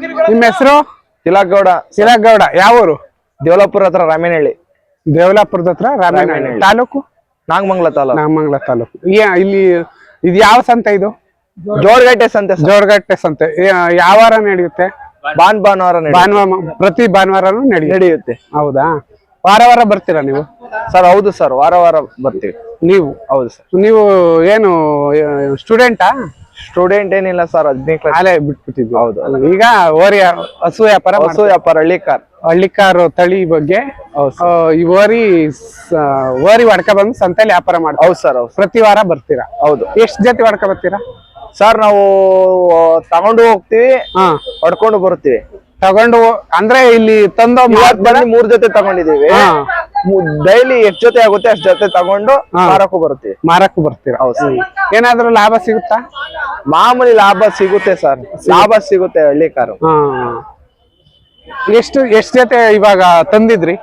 ನಿಮ್ಮ ಹೆಸರು? ತಿಲಕಗೌಡ. ಸಿರಾಗೌಡ ಯಾವ ಊರು ದೇವಲಾಪುರ ಹತ್ರ ರಾಮೇನಹಳ್ಳಿ. ದೇವಲಾಪುರದ ಹತ್ರ ರಾಮನಹಳ್ಳಿ. ತಾಲೂಕು? ನಾಗಮಂಗಲ ತಾಲೂಕು. ನಾಗಮಂಗಲ ತಾಲೂಕು. ಯಾ- ಇಲ್ಲಿ ಇದು ಯಾವ ಸಂತೆ ಇದು? ಜೋಡಗಟ್ಟೆ ಸಂತೆ. ಜೋರ್ಗಟ್ಟೆ ಸಂತೆ. ಯಾವ ವಾರ ನಡೆಯುತ್ತೆ? ಭಾನ್ ಭಾನುವಾರ ಭಾನುವಾರ ಪ್ರತಿ ಭಾನುವಾರನೂ ನಡೆಯುತ್ತೆ. ನಡೆಯುತ್ತೆ. ಹೌದಾ? ವಾರ ವಾರ ಬರ್ತೀರಾ ನೀವು? ಸರ್ ಹೌದು ಸರ್. ವಾರ ವಾರ ಬರ್ತೀವಿ. ನೀವು? ಹೌದು ಸರ್. ನೀವು ಏನು ಸ್ಟೂಡೆಂಟಾ ಸ್ಟೂಡೆಂಟ್ ಏನಿಲ್ಲ ಸರ್ ಹದಿನೈದು ಕ್ಲಾಸ್ ಅಲ್ಲೇ ಬಿಟ್ಬಿಟ್ಟಿದ್ವಿ. ಹೌದು. ಈಗ ಓರಿ ಹಸು ವ್ಯಾಪಾರ ಹಸು ವ್ಯಾಪಾರ ಹಳ್ಳಿ ಕಾರ್. ಹಳ್ಳಿಕಾರು ತಳಿ ಬಗ್ಗೆ ಈ ಓರಿ ಓರಿ ಹೊಡ್ಕ ಬಂದು ಸಂತೆಲಿ ವ್ಯಾಪಾರ ಮಾಡಿ ಹೌದು ಸರ್ ಹೌದು ಪ್ರತಿ ವಾರ ಬರ್ತೀರಾ? ಹೌದು. ಎಷ್ಟ್ ಜೊತೆ ಹೊಡ್ಕ ಬರ್ತೀರಾ? ಸರ್ ನಾವು ತಗೊಂಡು ಹೋಗ್ತೀವಿ ಹಾ. ಹೊಡ್ಕೊಂಡು ಬರ್ತೀವಿ ತಗೊಂಡು ಅಂದ್ರೆ ಇಲ್ಲಿ ತಂದ ಮೂವತ್ ಬಂದು ಮೂರ್ ಜೊತೆ ತಗೊಂಡಿದೀವಿ. ಡೈಲಿ ಎಷ್ಟ್ ಜೊತೆ ಆಗುತ್ತೆ ಅಷ್ಟ್ ಜೊತೆ ತಗೊಂಡು ಮಾರಕ್ಕೂ ಬರ್ತೀವಿ ಮಾರಕ್ಕೂ ಬರ್ತೀರಾ? ಹೌದು. ಏನಾದ್ರೂ ಲಾಭ ಸಿಗುತ್ತಾ? ಮಾಮೂಲಿ ಲಾಭ ಸಿಗುತ್ತೆ ಸರ್. ಲಾಭ ಸಿಗುತ್ತೆ ಹಳ್ಳಿ ಕಾರು. ಹಾ. ಎಷ್ಟು ಎಷ್ಟ್ ಜೊತೆ ಇವಾಗ ತಂದಿದ್ರಿ?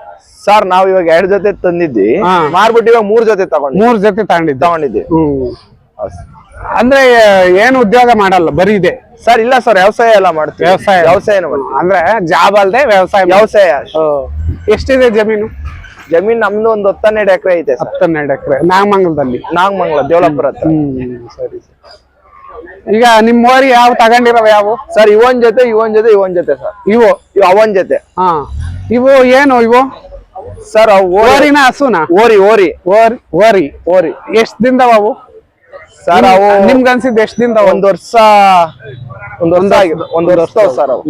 ಸರ್ ನಾವ್ ಇವಾಗ ಎರಡ್ ಜೊತೆ ತಂದಿದ್ವಿ. ಹಾ. ಮಾರ್ಬಿಟ್ಟು ಇವಾಗ ಮೂರ್ ಜೊತೆ ತಗೊಂಡ್ ಮೂರ್ ಜೊತೆ ತಗೊಂಡಿದ್ದ ತಗೊಂಡಿದ್ವಿ. ಹ್ಮ್. ಅಂದ್ರೆ ಏನು ಉದ್ಯೋಗ ಮಾಡಲ್ಲ ಬರೀ ಇದೆ? ಸರ್ ಇಲ್ಲ ಸರ್ ವ್ಯವಸಾಯ ಎಲ್ಲ ಮಾಡ್ತೀವಿ. ವ್ಯವಸಾಯ. ವ್ಯವಸಾಯ ಅಂದ್ರೆ ಜಾಬ್ ಅಲ್ಲದೆ ವ್ಯವಸಾಯ ವ್ಯವಸಾಯ. ಎಷ್ಟಿದೆ ಜಮೀನು? ಜಮೀನ್ ನಮ್ದು ಒಂದು ಹತ್ತನ್ನೆರಡು ಎಕರೆ ಐತೆ ಸರ್. ಹತ್ತೆರಡು ಎಕರೆ ನಾಗಮಂಗಲದಲ್ಲಿ? ನಾಗಮಂಗಲ ದೇವಳಪುರ ಹತ್ರ. ಹ್ಮ್ ಸರಿ ಸರಿ. ಈಗ ನಿಮ್ ಓರಿ ಯಾವ ತಗೊಂಡಿರವ ಯಾವ? ಸರ್ ಇವನ್ ಜೊತೆ ಇವನ್ ಜೊತೆ ಇವನ್ ಜೊತೆ ಸರ್. ಇವು? ಇವ್ ಅವನ್ ಜೊತೆ. ಹಾ. ಇವು ಏನು ಇವು? ಸರ್ ಅವು ಓರಿ. ಓರಿನ ಹಸುನ? ಓರಿ ಓರಿ. ಓರಿ ಓರಿ. ಓರಿ. ಎಷ್ಟ್ ದಿನದವ ಅವು? ಸರ್ ಅವು ನಿಮ್ಗನ್ಸಿದ್ ಎಷ್ಟ್ ದಿನದ ಒಂದ್ ವರ್ಷ ಒಂದ್ ವರ್ಷ ಆಗಿದೆ. ಒಂದ್ ವರ್ಷ ಸರ್ ಅವು.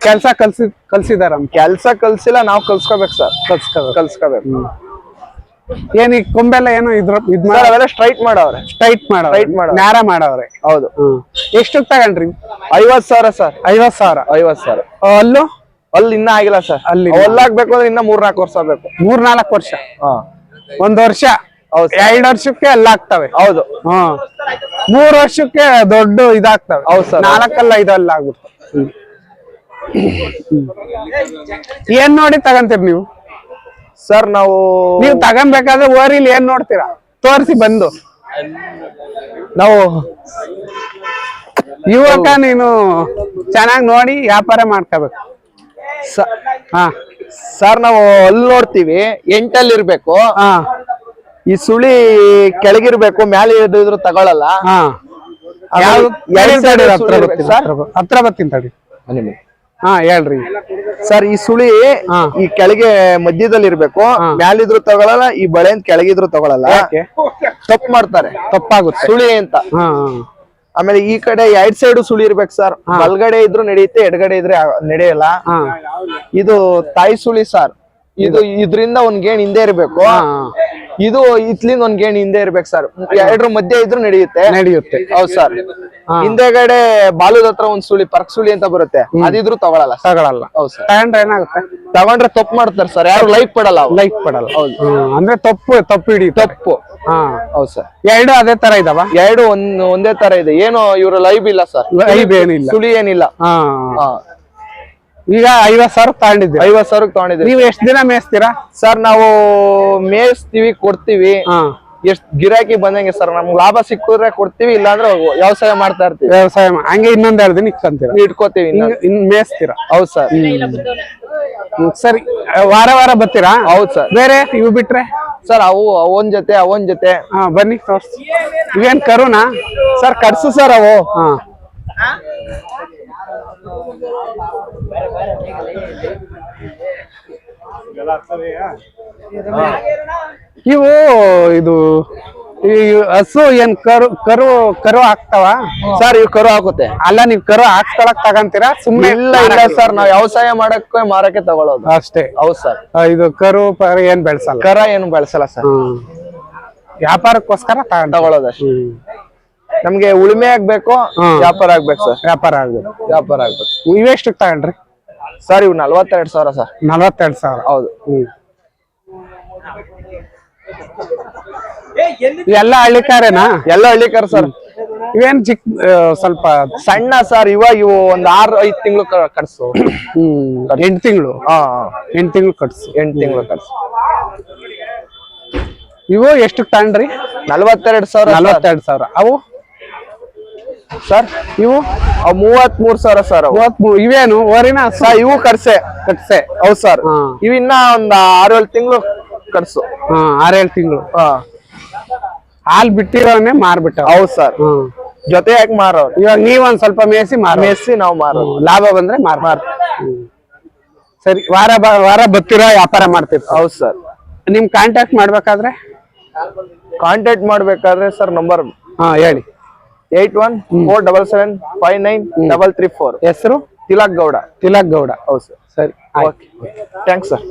ಕೆಲ್ಸ ಕಲ್ಸಿ ಕಲ್ಸಿದಾರ ಕೆಲ್ಸ ಕಲ್ಸಿಲ್ಲ ನಾವ್ ಕಲ್ಸ್ಕೋಬೇಕು ಸರ್ ಕಲ್ಸ್ಕೋಬೇಕು. ಕಲ್ಸ್ಕೋಬೇಕು. ಏನ್ ಈ ಕೊಂಬೆಲ್ಲ ಏನು ಇದ್ರ ಇದ್ ಅವೆಲ್ಲ ಸ್ಟ್ರೈಟ್ ಮಾಡವ್ರೆ. ಸ್ಟ್ರೈಟ್ ಮಾಡವ್ರೆ. Straight ಮಾಡವ್ರೆ. ನ್ಯಾರ ಮಾಡವ್ರೆ. ಹೌದು. ಎಷ್ಟು ತಗೊಂಡ್ರಿ? ಐವತ್ ಸಾವಿರ ಸರ್ ಐವತ್ ಸಾವಿರ. ಐವತ್ ಸಾವಿರ. ಅಲ್ಲೂ? ಅಲ್ಲಿ ಇನ್ನ ಆಗಿಲ್ಲ ಸರ್ ಅಲ್ಲಿ ಅಲ್ಲಿ ಅಲ್ಲಾಗ್ಬೇಕು ಅಂದ್ರೆ ಇನ್ನ ಮೂರ್ ನಾಲ್ಕು ವರ್ಷ ಬೇಕು ಮೂರ್ ನಾಲ್ಕು ವರ್ಷ ಒಂದ್ ವರ್ಷ. ಎರಡ್ ವರ್ಷಕ್ಕೆ ಎಲ್ಲ ಆಗ್ತವೆ. ಹೌದು. ಹ್ಮ್ ಮೂರ್ ವರ್ಷಕ್ಕೆ ದೊಡ್ಡ ಇದಾಗ್ತವೆ. ಹೌದು ಸರ್ ನಾಲ್ಕಲ್ಲ ಐದಲ್ಲ ಆಗುತ್ತೆ ಏನ್ ನೋಡಿ ತಗಂತೀರಿ ನೀವು? ಸರ್ ನಾವು ನೀವು ತಗೊಂಬೇಕಾದ್ರೆ ಓರಿಲ್ ಏನ್ ನೋಡ್ತೀರಾ? ತೋರಿಸಿ ಬಂದು. ನಾವು ಯುವಕ ನೀನು ಚೆನ್ನಾಗಿ ನೋಡಿ ವ್ಯಾಪಾರ ಮಾಡ್ಕೋಬೇಕು. ಸ- ಹಾ. ಸರ್ ನಾವು ಅಲ್ಲಿ ನೋಡ್ತೀವಿ ಎಂಟಲ್ಲಿ ಇರ್ಬೇಕು. ಹಾ. ಈ ಸುಳಿ ಕೆಳಗಿರ್ಬೇಕು ಮ್ಯಾಲೆ ಇದ್ರು ತಗೊಳಲ್ಲ. ಹತ್ರ ಬರ್ತೀನಿ ತಡಿ. ಹಾ ಹೇಳ್ರಿ. ಸರ್ ಈ ಸುಳಿ ಈ ಕೆಳಗೆ ಮಧ್ಯದಲ್ಲಿ ಇರ್ಬೇಕು ಮ್ಯಾಲಿದ್ರು ತಗೊಳಲ್ಲ ಈ ಬಳೆಯಿಂದ ಕೆಳಗಿದ್ರು ತಗೊಳಲ್ಲ. ತಪ್ಪು ಮಾಡ್ತಾರೆ. ತಪ್ಪಾಗುತ್ತೆ. ಸುಳಿ ಅಂತ. ಆಮೇಲೆ ಈ ಕಡೆ ಎರಡ್ ಸೈಡ್ ಸುಳಿ ಇರ್ಬೇಕು ಸರ್. ಬಲ್ಗಡೆ ಇದ್ರು ನಡೆಯುತ್ತೆ ಎಡಗಡೆ ಇದ್ರೆ ನಡೆಯಲ್ಲ. ಇದು ತಾಯಿ ಸುಳಿ ಸರ್. ಇದು ಇದ್ರಿಂದ ಒಂದ್ ಗೇಣ್ ಹಿಂದೆ ಇರ್ಬೇಕು. ಇದು ಇತ್ಲಿಂದ ಒಂದ್ ಗೇಣಿ ಹಿಂದೆ ಇರ್ಬೇಕು ಸರ್ ಎರಡ್ರ ಮಧ್ಯೆ ಇದ್ರು ನಡೆಯುತ್ತೆ. ನಡೆಯುತ್ತೆ. ಹೌದ್ ಸರ್ ಹಿಂದೆಗಡೆ ಬಾಲುದ ಹತ್ರ ಒಂದ್ ಸುಳಿ ಪರ್ಕ್ ಸುಳಿ ಅಂತ ಬರುತ್ತೆ. ಅದಿದ್ರು ತಗೊಳಲ್ಲ. ತಗೊಳಲ್ಲ. ಹೌದ್ ಸರ್ ತಗೊಂಡ್ರೆ ಏನಾಗುತ್ತೆ? ತಗೊಂಡ್ರೆ ತಪ್ಪು ಮಾಡ್ತಾರೆ ಸರ್ ಯಾರು ಲೈಫ್ ಕೊಡಲ್ಲ ಅವ್ರು. ಲೈಕ್ ಪಡಲ್ಲ. ಹೌದು ಅಂದ್ರೆ ತಪ್ಪು ತಪ್ಪು ಹಿಡಿ. ತಪ್ಪು. ಹಾ. ಹೌದ್ ಸರ್ ಎರಡು ಅದೇ ತರ ಇದಾವ? ಎರಡು ಒಂದ್ ಒಂದೇ ತರ ಇದೆ. ಏನು ಇವ್ರ ಲೈವ್ ಇಲ್ಲ ಸರ್ ಲೈವ್ ಏನಿಲ್ಲ. ಸುಳಿ ಏನಿಲ್ಲ. ಹಾ. ಈಗ ಐವತ್ ಸಾವಿರ ತಗೊಂಡಿದ್ದೀವಿ ಐವತ್ ಸಾವಿರ ತಗೊಂಡಿದ್ದೀವಿ. ನೀವು ಎಷ್ಟ್ ದಿನ ಮೇಯಿಸ್ತೀರಾ? ಸರ್ ನಾವು ಮೇಯಿಸ್ತೀವಿ ಕೊಡ್ತೀವಿ. ಹಾ. ಎಷ್ಟ್ ಗಿರಾಕಿ ಬಂದಂಗೆ ಸರ್ ನಮ್ಗೆ ಲಾಭ ಸಿಕ್ಕಿದ್ರೆ ಕೊಡ್ತೀವಿ ಇಲ್ಲಾಂದ್ರೆ ವ್ಯವಸಾಯ ಮಾಡ್ತಾ ಇರ್ತೀವಿ. ವ್ಯವಸಾಯ ಹಂಗೆ ಇನ್ನೊಂದ್ ಎರಡು ದಿನ ಇಕ್ಕಂತೀರ ಇಟ್ಕೋತೀವಿ ಇನ್ನ. ಹಿಂಗ್ ಇನ್ ಮೇಯಿಸ್ತೀರಾ? ಹೌದ್ ಸರ್. ಹ್ಮ್, ಸರಿ. ವಾರ ವಾರ ಬರ್ತೀರಾ? ಹೌದ್ ಸರ್. ಬೇರೆ ಇವು ಬಿಟ್ರೆ? ಸರ್ ಅವು ಅವನ್ ಜೊತೆ ಅವನ್ ಜೊತೆ. ಹಾ ಬನ್ನಿ ತೋರ್ಸಿ. ಇವೇನ್ ಕರುನಾ? ಸರ್ ಕಟ್ಸು ಸರ್ ಅವು. ಹಾ. ಇವು ಇದು ಈ ಹಸು ಏನ್ ಕರು ಕರು ಕರು ಹಾಕ್ತಾವ? ಸರ್ ಇವ್ ಕರು ಹಾಕುತ್ತೆ. ಅಲ್ಲ ನೀವ್ ಕರು ಹಾಕ್ಸ್ಕೊಳಕ್ ತಗಂತೀರಾ? ಸುಮ್ಮನೆ ಇಲ್ಲ ಇಲ್ಲ ಸರ್ ನಾವ್ ವ್ಯವಸಾಯ ಮಾಡಕ್ಕೆ ಮಾರಕ್ಕೆ ತಗೊಳ್ಳೋದು ಅಷ್ಟೇ. ಹೌದ್ ಸರ್ ಇದು ಕರು ಪರಿ ಏನ್ ಬೆಳ್ಸಲ್ಲ? ಕರ ಏನು ಬೆಳೆಸಲ್ಲ ಸರ್ ವ್ಯಾಪಾರಕ್ಕೋಸ್ಕರ ತಗೊಳ್ಳೋದು ಹ್ಮ್. ನಮ್ಗೆ ಉಳುಮೆ ಆಗ್ಬೇಕು ಹ್ಮ್. ವ್ಯಾಪಾರ ಆಗ್ಬೇಕು ಸರ್. ವ್ಯಾಪಾರ ಆಗ್ಬೇಕು. ವ್ಯಾಪಾರ ಆಗ್ಬೇಕು. ಇವೆಷ್ಟು ತಗೊಂಡ್ರಿ? ಸರ್ ಇವ್ ನಲ್ವತ್ತೆರಡು ಸಾವಿರ ಸರ್. ನಲವತ್ತೆರಡು ಸಾವಿರ. ಹೌದು. ಎಲ್ಲ ಹಳ್ಳಿಕಾರೇನಾ ಎಲ್ಲ ಹಳ್ಳಿಕಾರ ಸರ್. ಇವೇನ್ ಚಿಕ್ ಸ್ವಲ್ಪ ಸಣ್ಣ ಸರ್ ಇವಾಗ ಇವು ಒಂದ್ ಆರು ಐದ್ ತಿಂಗಳು ಕಟ್ಸು. ಹ್ಮ್. ಎಂಟು ತಿಂಗಳು? ಹಾ ಎಂಟು ತಿಂಗಳು ಕಟ್ಸು. ಎಂಟು ತಿಂಗಳು ಕಟ್ಸು. ಇವು ಎಷ್ಟು ತಗೊಂಡ್ರಿ? ನಲ್ವತ್ತೆರಡು ಸಾವಿರ ನಲವತ್ತೆರಡು ಸಾವಿರ. ಅವು? ಸರ್ ಇವು? ಅವ್ ಮೂವತ್ ಮೂರ್ ಸಾವಿರ ಸರ್ ಅವು. ಮೂವತ್ಮೂರು. ಇವೇನು? ಓರಿನ ಸರ್ ಇವು ಕಡ್ಸೆ ಕಟ್ಸೆ. ಹೌದ್ ಸರ್. ಇವ್ ಇನ್ನ ಒಂದ್ ಆರೇಳು ತಿಂಗಳು ಕಡ್ಸು ಹಾ ಆರೇಳು ತಿಂಗಳು. ಹಾ. ಹಾಲ್ ಬಿಟ್ಟಿರೋನೆ ಮಾರ್ಬಿಟ್ಟ ಹೌದ್ ಸರ್ ಜೊತೆ ಯಾಕೆ ಮಾರೋರು ಇವಾಗ ನೀವೊಂದ್ ಸ್ವಲ್ಪ ಮೇಸಿ ಮೇಸಿ ನಾವು ಮಾರೋ ಲಾಭ ಬಂದ್ರೆ ಮಾರ್ ಮಾರ್ ಸರಿ ವಾರ ವಾರ ಬತ್ತಿರೋ ವ್ಯಾಪಾರ ಮಾಡ್ತಿರ್ತ ಹೌದ್ ಸರ್ ನಿಮ್ ಕಾಂಟ್ಯಾಕ್ಟ್ ಮಾಡ್ಬೇಕಾದ್ರೆ? ಕಾಂಟ್ಯಾಕ್ಟ್ ಮಾಡ್ಬೇಕಾದ್ರೆ ಸರ್ ನಂಬರ್ ಹಾ ಹೇಳಿ. Eight one four double seven five nine double three four. ಹೆಸರು? ತಿಲಕ್ ಗೌಡ. ತಿಲಕ್ ಗೌಡ. ಹೌದು ಸರ್. ಸರಿ ಓಕೆ. Thanks sir